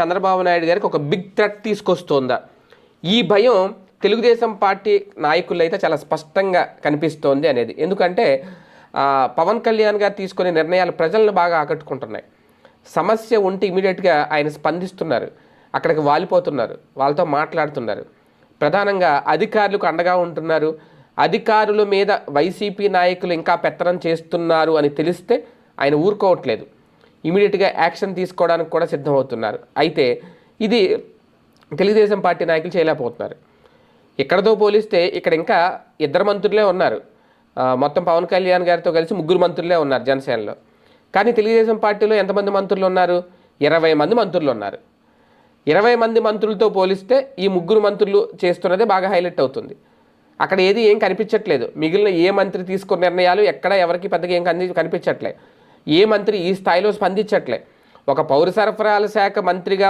చంద్రబాబు నాయుడు గారికి ఒక big threat తీసుకొస్తోందా? ఈ భయం తెలుగుదేశం పార్టీ నాయకులైతే అయితే చాలా స్పష్టంగా కనిపిస్తోంది అనేది. ఎందుకంటే పవన్ కళ్యాణ్ గారు తీసుకునే నిర్ణయాలు ప్రజలను బాగా ఆకట్టుకుంటున్నాయి. సమస్య ఉంటే ఇమీడియట్గా ఆయన స్పందిస్తున్నారు. అక్కడికి వాలిపోతున్నారు. వాళ్ళతో మాట్లాడుతున్నారు. ప్రధానంగా అధికారులకు అండగా ఉంటున్నారు. అధికారుల మీద వైసీపీ నాయకులు ఇంకా పెత్తనం చేస్తున్నారు అని తెలిస్తే ఆయన ఊరుకోవట్లేదు. ఇమీడియట్గా యాక్షన్ తీసుకోవడానికి కూడా సిద్ధమవుతున్నారు. అయితే ఇది తెలుగుదేశం పార్టీ నాయకులు చేయలేకపోతున్నారు. ఇక్కడతో పోలిస్తే ఇక్కడ ఇంకా ఇద్దరు మంత్రులే ఉన్నారు. మొత్తం పవన్ కళ్యాణ్ గారితో కలిసి ముగ్గురు మంత్రులే ఉన్నారు జనసేనలో. కానీ తెలుగుదేశం పార్టీలో ఎంతమంది మంత్రులు ఉన్నారు? ఇరవై మంది మంత్రులు ఉన్నారు. ఇరవై మంది మంత్రులతో పోలిస్తే ఈ ముగ్గురు మంత్రులు చేస్తున్నదే బాగా హైలైట్ అవుతుంది. అక్కడ ఏది ఏం కనిపించట్లేదు. మిగిలిన ఏ మంత్రి తీసుకున్న నిర్ణయాలు ఎక్కడ ఎవరికి పెద్దగా ఏం కనిపించట్లేదు ఏ మంత్రి ఈ స్థాయిలో స్పందించట్లే. ఒక పౌర సరఫరాల శాఖ మంత్రిగా